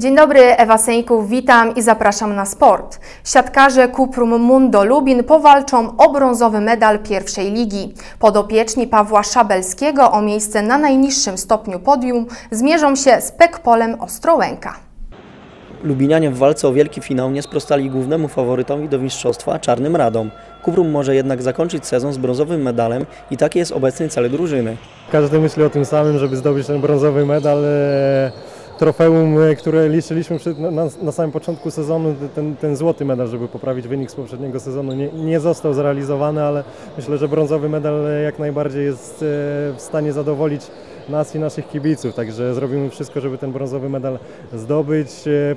Dzień dobry, Ewa Seńków, witam i zapraszam na sport. Siatkarze Kuprum Mundo Lubin powalczą o brązowy medal pierwszej ligi. Podopieczni Pawła Szabelskiego o miejsce na najniższym stopniu podium zmierzą się z Pekpolem Ostrołęka. Lubinianie w walce o wielki finał nie sprostali głównemu faworytowi do mistrzostwa Czarnym Radom. Kuprum może jednak zakończyć sezon z brązowym medalem i taki jest obecny cel drużyny. Każdy myśli o tym samym, żeby zdobyć ten brązowy medal. e, Trofeum, e, które liczyliśmy przed, na, na samym początku sezonu, ten, ten złoty medal, żeby poprawić wynik z poprzedniego sezonu, nie, nie został zrealizowany, ale myślę, że brązowy medal e, jak najbardziej jest e, w stanie zadowolić nas i naszych kibiców, także zrobimy wszystko, żeby ten brązowy medal zdobyć.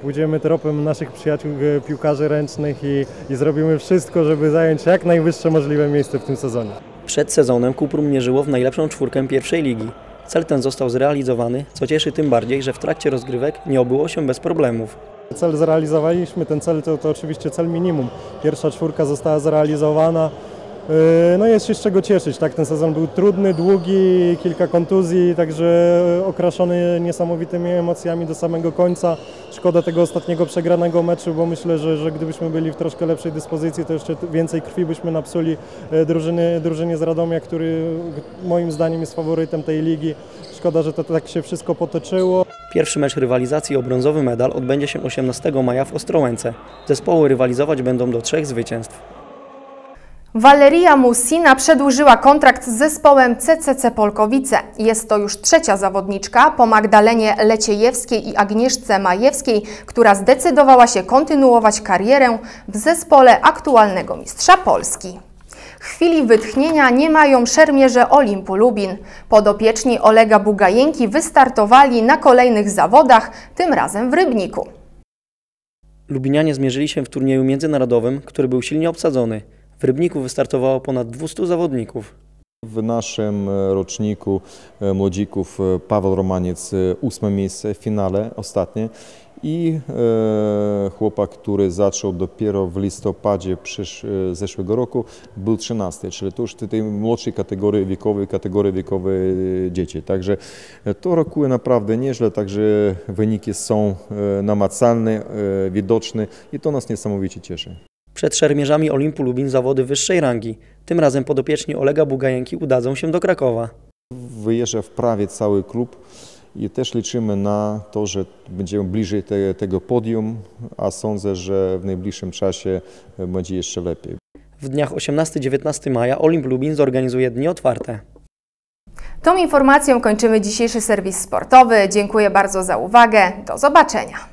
Pójdziemy tropem naszych przyjaciół piłkarzy ręcznych i, i zrobimy wszystko, żeby zająć jak najwyższe możliwe miejsce w tym sezonie. Przed sezonem Kuprum mierzyło w najlepszą czwórkę pierwszej ligi. Cel ten został zrealizowany, co cieszy tym bardziej, że w trakcie rozgrywek nie obyło się bez problemów. Cel zrealizowaliśmy, ten cel to, to oczywiście cel minimum. Pierwsza czwórka została zrealizowana. Yy, No jest się z czego cieszyć, tak? Ten sezon był trudny, długi, kilka kontuzji, także okraszony niesamowitymi emocjami do samego końca. Szkoda tego ostatniego przegranego meczu, bo myślę, że, że gdybyśmy byli w troszkę lepszej dyspozycji, to jeszcze więcej krwi byśmy napsuli e, drużyny, drużynie z Radomia, który moim zdaniem jest faworytem tej ligi. Szkoda, że to tak się wszystko potoczyło. Pierwszy mecz rywalizacji o brązowy medal odbędzie się 18 maja w Ostrołęce. Zespoły rywalizować będą do trzech zwycięstw. Waleria Musina przedłużyła kontrakt z zespołem CCC Polkowice. Jest to już trzecia zawodniczka po Magdalenie Leciejewskiej i Agnieszce Majewskiej, która zdecydowała się kontynuować karierę w zespole aktualnego mistrza Polski. Chwili wytchnienia nie mają szermierze Olimpu Lubin. Podopieczni Olega Bugajenki wystartowali na kolejnych zawodach, tym razem w Rybniku. Lubinianie zmierzyli się w turnieju międzynarodowym, który był silnie obsadzony. W Rybniku wystartowało ponad 200 zawodników. W naszym e, roczniku e, młodzików e, Paweł Romaniec ósme miejsce w finale ostatnie i chłopak, który zaczął dopiero w listopadzie przysz, zeszłego roku był 13, czyli to już tej młodszej kategorii wiekowej, kategorii wiekowej dzieci. Także to rokuje naprawdę nieźle, także wyniki są namacalne, widoczne i to nas niesamowicie cieszy. Przed szermierzami Olimpu Lubin zawody wyższej rangi. Tym razem podopieczni Olega Bugajenki udadzą się do Krakowa. wyjeżdża w prawie cały klub i też liczymy na to, że będziemy bliżej te, tego podium, a sądzę, że w najbliższym czasie będzie jeszcze lepiej. W dniach 18-19 maja Olimp Lubin zorganizuje dni otwarte. Tą informacją kończymy dzisiejszy serwis sportowy. Dziękuję bardzo za uwagę. Do zobaczenia.